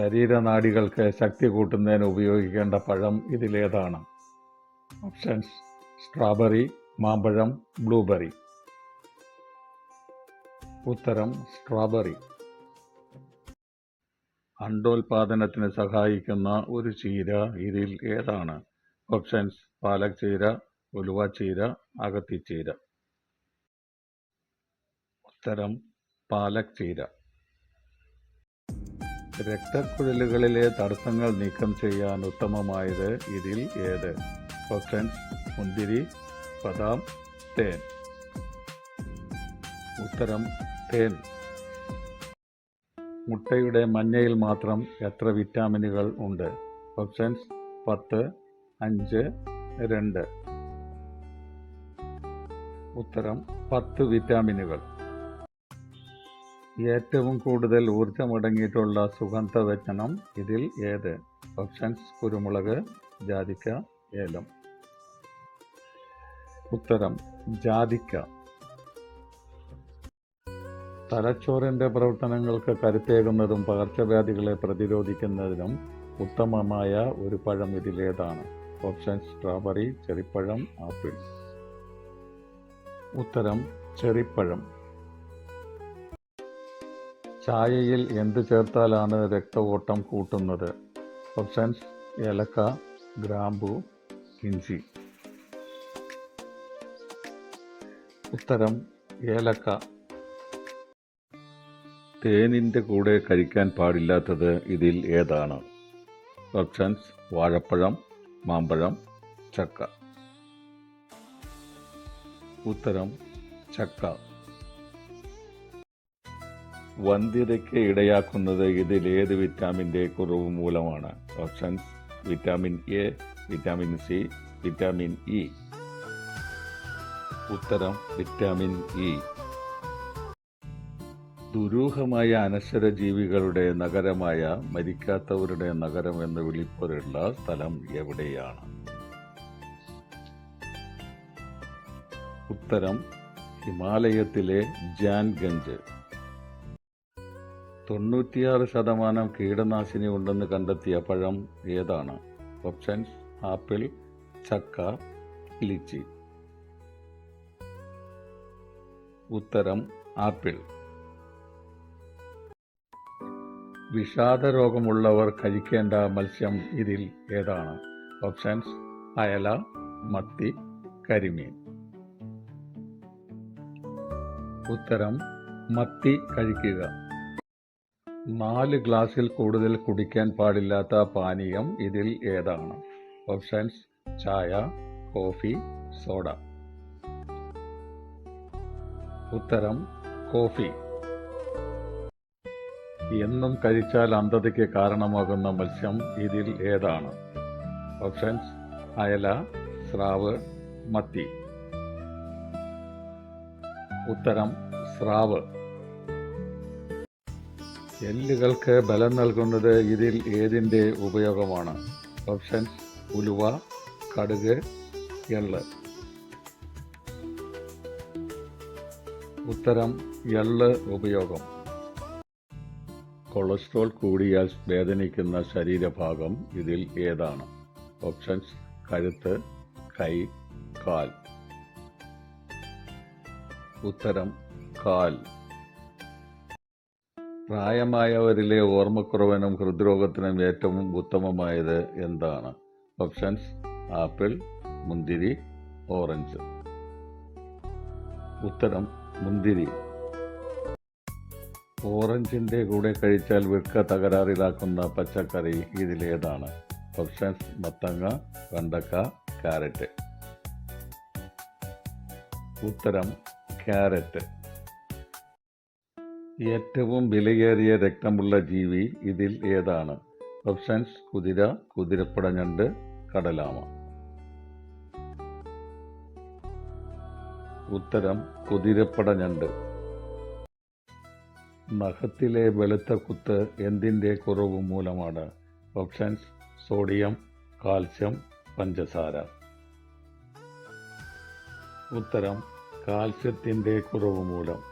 ശരീരനാഡികൾക്ക് ശക്തി കൂട്ടുന്നതിന് ഉപയോഗിക്കേണ്ട പഴം ഇതിലേതാണ്. ഓപ്ഷൻസ് സ്ട്രോബെറി മാമ്പഴം ബ്ലൂബെറി. ഉത്തരം സ്ട്രോബെറി. അണ്ടോൽപാദനത്തിന് സഹായിക്കുന്ന ഒരു ചീര ഇതിൽ ഏതാണ്? ഓപ്ഷൻസ് പാലക് ചീര ഉലുവ ചീര അകത്തിച്ചീര ഉത്തരം പാലക് ചീര. രക്തക്കുഴലുകളിലെ തടസ്സങ്ങൾ നീക്കം ചെയ്യാൻ ഉത്തമമായത് ഇതിൽ ഏത്? ഓപ്ഷൻസ് മുന്തിരി ബദാം തേൻ. ഉത്തരം തേൻ. മുട്ടയുടെ മഞ്ഞയിൽ മാത്രം എത്ര വിറ്റാമിനുകൾ ഉണ്ട്? ഓപ്ഷൻസ് പത്ത് അഞ്ച് രണ്ട്. ഉത്തരം പത്ത് വിറ്റാമിനുകൾ. ഏറ്റവും കൂടുതൽ ഊർജമടങ്ങിയിട്ടുള്ള സുഗന്ധവ്യഞ്ജനം ഇതിൽ ഏത്? ഓപ്ഷൻസ് കുരുമുളക് ജാതിക്ക ഏലം. ഉത്തരം ജാതിക്ക. തലച്ചോറിന്റെ പ്രവർത്തനങ്ങൾക്ക് കരുത്തേകുന്നതും പകർച്ചവ്യാധികളെ പ്രതിരോധിക്കുന്നതിനും ഉത്തമമായ ഒരു പഴം ഇതിലേതാണ്. ഓപ്ഷൻസ് സ്ട്രോബെറി ചെറിപ്പഴം ആപ്പിൾ ഉത്തരം ചെറിപ്പഴം. ചായയിൽ എന്ത് ചേർത്താലാണ് രക്തഓട്ടം കൂട്ടുന്നത്? ഓപ്ഷൻസ് ഏലക്ക ഗ്രാമ്പു ഇഞ്ചി. ഉത്തരം ഏലക്ക. തേനിന്റെ കൂടെ കഴിക്കാൻ പാടില്ലാത്തത് ഇതിൽ ഏതാണ്? ഓപ്ഷൻസ് വാഴപ്പഴം മാമ്പഴം ചക്ക. ഉത്തരം ചക്ക. വന്ധ്യതയ്ക്ക് ഇടയാക്കുന്നത് ഇതിൽ ഏത് വിറ്റാമിന്റെ കുറവ് മൂലമാണ്? Options vitamin A vitamin C vitamin E. ഉത്തരം വിറ്റാമിൻ ഇ. ദുരൂഹമായ അനശ്വര ജീവികളുടെ നഗരമായ മരിക്കാത്തവരുടെ നഗരം എന്ന് വിളിപ്പോലുള്ള സ്ഥലം എവിടെയാണ്? ഉത്തരം ഹിമാലയത്തിലെ ജാൻഗഞ്ച്. തൊണ്ണൂറ്റിയാറ് ശതമാനം കീടനാശിനി ഉണ്ടെന്ന് കണ്ടെത്തിയ പഴം ഏതാണ്? ഓപ്ഷൻസ് ആപ്പിൾ ചക്ക ലിച്ചി ഉത്തരം ആപ്പിൾ. വിഷാദ രോഗമുള്ളവർ കഴിക്കേണ്ട മത്സ്യം ഇതിൽ ഏതാണ്? ഓപ്ഷൻസ് അയല മത്തി കരിമീൻ. ഉത്തരം മത്തി കഴിക്കുക. നാല് ഗ്ലാസ്സിൽ കൂടുതൽ കുടിക്കാൻ പാടില്ലാത്ത പാനീയം ഇതിൽ ഏതാണ്? ഓപ്ഷൻസ് ചായ കോഫി സോഡ. ഉത്തരം കോഫി. എന്നും കഴിച്ചാൽ അന്ധതയ്ക്ക് കാരണമാകുന്ന മത്സ്യം ഇതിൽ ഏതാണ്? ഓപ്ഷൻസ് അയല സ്രാവ് മത്തി. ഉത്തരം സ്രാവ്. എല്ലുകൾക്ക് ബലം നൽകുന്നത് ഇതിൽ ഏതിന്റെ ഉപയോഗമാണ്? ഓപ്ഷൻസ് ഉലുവ കടുക് എള്ള്. ഉത്തരം എള്ള് ഉപയോഗം. കൊളസ്ട്രോൾ കൂടിയാൽ വേദനിക്കുന്ന ശരീരഭാഗം ഇതിൽ ഏതാണ്? ഓപ്ഷൻസ് കഴുത്ത് കൈ കാൽ. ഉത്തരം കാൽ. പ്രായമായവരിലെ ഓർമ്മക്കുറവിനും ഹൃദ്രോഗത്തിനും ഏറ്റവും ഉത്തമമായത് എന്താണ്? ഓപ്ഷൻസ് ആപ്പിൾ മുന്തിരി ഓറഞ്ച് ഉത്തരം മുന്തിരി. ഓറഞ്ചിന്റെ കൂടെ കഴിച്ചാൽ വൃക്ക തകരാറിലാക്കുന്ന പച്ചക്കറി ഇതിലേതാണ്. ഓപ്ഷൻസ് മത്തങ്ങ വെണ്ടക്ക കാരറ്റ് ഉത്തരം ക്യാരറ്റ് ഏറ്റവും വിലയേറിയ രക്തമുള്ള ജീവി ഇതിൽ ഏതാണ്? ഓപ്ഷൻസ് കുതിര കുതിരപ്പടഞ്ഞണ്ട് കടലാമ. ഉത്തരം കുതിരപ്പടഞ്ഞണ്ട്. നഖത്തിലെ വെളുത്ത കുത്ത് എന്തിന്റെ കുറവ് മൂലമാണ്? ഓപ്ഷൻസ് സോഡിയം കാൽസ്യം പഞ്ചസാര. ഉത്തരം കാൽസ്യത്തിന്റെ കുറവ് മൂലം.